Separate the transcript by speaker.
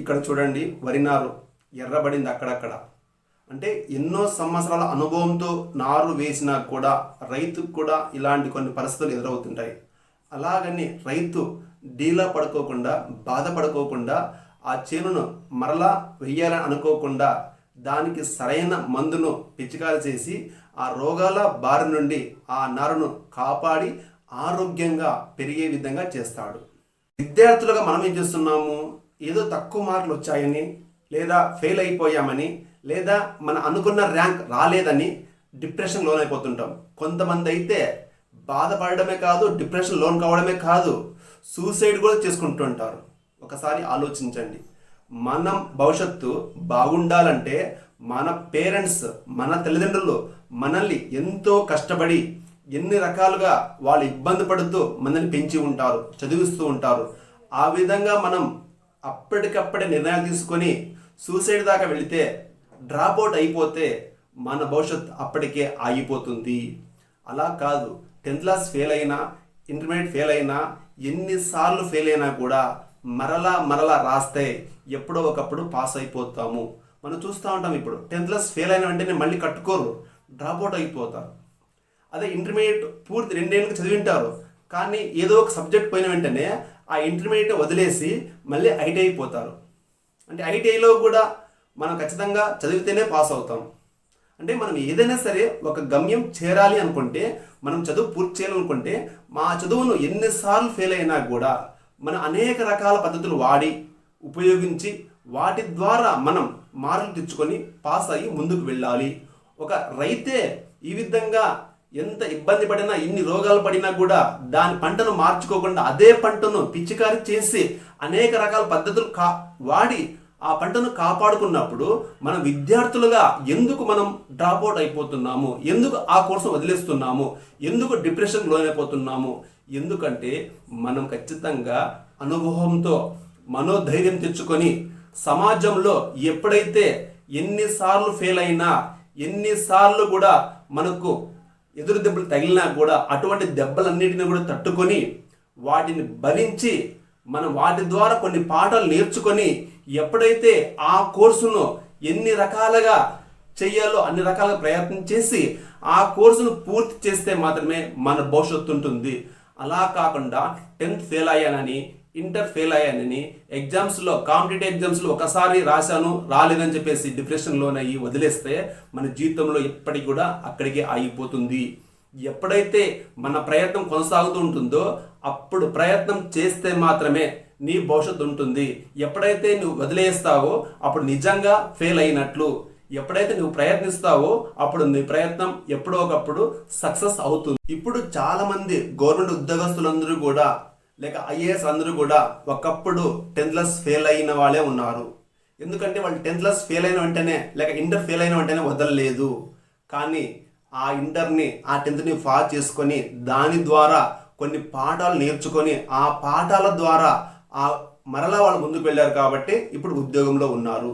Speaker 1: ఇక్కడ చూడండి వరి నారు ఎర్రబడింది అక్కడక్కడ. అంటే ఎన్నో సంవత్సరాల అనుభవంతో నారు వేసినా కూడా రైతుకు కూడా ఇలాంటి కొన్ని పరిస్థితులు ఎదురవుతుంటాయి. అలాగని రైతు డీలా పడుకోకుండా బాధపడుకోకుండా ఆ చేనును మరలా వెయ్యాలని అనుకోకుండా దానికి సరైన మందును పిచికారి చేసి ఆ రోగాల బారి నుండి ఆ నారును కాపాడి ఆరోగ్యంగా పెరిగే విధంగా చేస్తాడు. విద్యార్థులుగా మనం ఏం చేస్తున్నాము? ఏదో తక్కువ మార్కులు వచ్చాయని లేదా ఫెయిల్ అయిపోయామని లేదా మన అనుకున్న ర్యాంక్ రాలేదని డిప్రెషన్ లోన్ అయిపోతుంటాం. కొంతమంది అయితే బాధపడడమే కాదు డిప్రెషన్ లోన్ కావడమే కాదు సూసైడ్ కూడా చేసుకుంటుంటారు ఒకసారి ఆలోచించండి. మనం భవిష్యత్తు బాగుండాలంటే మన పేరెంట్స్ మన తల్లిదండ్రులు మనల్ని ఎంతో కష్టపడి ఎన్ని రకాలుగా వాళ్ళు ఇబ్బంది పడుతూ మనల్ని పెంచి ఉంటారు చదివిస్తూ ఉంటారు. ఆ విధంగా మనం అప్పటికప్పుడే నిర్ణయాలు తీసుకొని సూసైడ్ దాకా వెళితే డ్రాప్ అవుట్ అయిపోతే మన భవిష్యత్ అప్పటికే ఆగిపోతుంది. అలా కాదు. టెన్త్ క్లాస్ ఫెయిల్ అయినా ఇంటర్మీడియట్ ఫెయిల్ అయినా ఎన్నిసార్లు ఫెయిల్ అయినా కూడా మరలా మరలా రాస్తే ఎప్పుడో ఒకప్పుడు పాస్ అయిపోతాము. మనం చూస్తూ ఉంటాం ఇప్పుడు. టెన్త్ క్లాస్ ఫెయిల్ అయిన వెంటనే మళ్ళీ కట్టుకోరు. డ్రాప్ అవుట్ అయిపోతారు. అదే ఇంటర్మీడియట్ పూర్తి రెండేళ్ళకి చదివింటారు. కానీ ఏదో ఒక సబ్జెక్ట్ పోయిన వెంటనే ఆ ఇంటర్మీడియట్ వదిలేసి మళ్ళీ ఐటీఐ పోతారు. అంటే ఐటీఐలో కూడా మనం ఖచ్చితంగా చదివితేనే పాస్ అవుతాం. అంటే మనం ఏదైనా సరే ఒక గమ్యం చేరాలి అనుకుంటే మనం చదువు పూర్తి చేయాలనుకుంటే మా చదువును ఎన్నిసార్లు ఫెయిల్ అయినా కూడా మనం అనేక రకాల పద్ధతులు వాడి ఉపయోగించి వాటి ద్వారా మనం మార్కులు తెచ్చుకొని పాస్ అయ్యి ముందుకు వెళ్ళాలి. ఒక రైతే ఈ విధంగా ఎంత ఇబ్బంది పడినా ఎన్ని రోగాలు పడినా కూడా దాని పంటను మార్చుకోకుండా అదే పంటను పిచికారి చేసి అనేక రకాల పద్ధతులు కా వాడి ఆ పంటను కాపాడుకున్నప్పుడు మన విద్యార్థులుగా ఎందుకు మనం డ్రాప్ అవుట్ అయిపోతున్నాము? ఎందుకు ఆ కోర్సు వదిలేస్తున్నాము? ఎందుకు డిప్రెషన్ లోనైపోతున్నాము? ఎందుకంటే మనం ఖచ్చితంగా అనుభవంతో మనోధైర్యం తెచ్చుకొని సమాజంలో ఎప్పుడైతే ఎన్నిసార్లు ఫెయిల్ అయినా ఎన్నిసార్లు కూడా మనకు ఎదురు దెబ్బలు తగిలినా కూడా అటువంటి దెబ్బలన్నిటిని కూడా తట్టుకొని వాటిని భరించి మనం వాటి ద్వారా కొన్ని పాఠాలు నేర్చుకొని ఎప్పుడైతే ఆ కోర్సును ఎన్ని రకాలుగా చేయాలో అన్ని రకాలుగా ప్రయత్నం చేసి ఆ కోర్సును పూర్తి చేస్తే మాత్రమే మన భవిష్యత్తు ఉంటుంది. అలా కాకుండా టెన్త్ ఫెయిల్ అయ్యానని ఇంటర్ ఫెయిల్ అయ్యానని ఎగ్జామ్స్లో కాంపిటేటివ్ ఎగ్జామ్స్లో ఒకసారి రాశాను రాలేదని చెప్పేసి డిప్రెషన్లోనయ్యి వదిలేస్తే మన జీవితంలో ఎప్పటికి కూడా అక్కడికే ఆగిపోతుంది. ఎప్పుడైతే మన ప్రయత్నం కొనసాగుతూ ఉంటుందో అప్పుడు ప్రయత్నం చేస్తే మాత్రమే నీ భవిష్యత్తు ఉంటుంది. ఎప్పుడైతే నువ్వు వదిలేస్తావో అప్పుడు నిజంగా ఫెయిల్ అయినట్లు. ఎప్పుడైతే నువ్వు ప్రయత్నిస్తావో అప్పుడు నీ ప్రయత్నం ఎప్పుడో ఒకప్పుడు సక్సెస్ అవుతుంది. ఇప్పుడు చాలామంది గవర్నమెంట్ ఉద్యోగస్తులందరూ కూడా లేక ఐఏఎస్ అందరూ కూడా ఒకప్పుడు టెన్త్ క్లాస్ ఫెయిల్ అయిన వాళ్ళే ఉన్నారు. ఎందుకంటే వాళ్ళు టెన్త్ క్లాస్ ఫెయిల్ అయిన వెంటనే లేక ఇంటర్ ఫెయిల్ అయిన వెంటనే వదలలేదు. కానీ ఆ ఇంటర్ని ఆ టెన్త్ని పాస్ చేసుకొని దాని ద్వారా కొన్ని పాఠాలు నేర్చుకొని ఆ పాఠాల ద్వారా ఆ మరలా వాళ్ళు ముందుకు వెళ్ళారు కాబట్టి ఇప్పుడు ఉద్యోగంలో ఉన్నారు.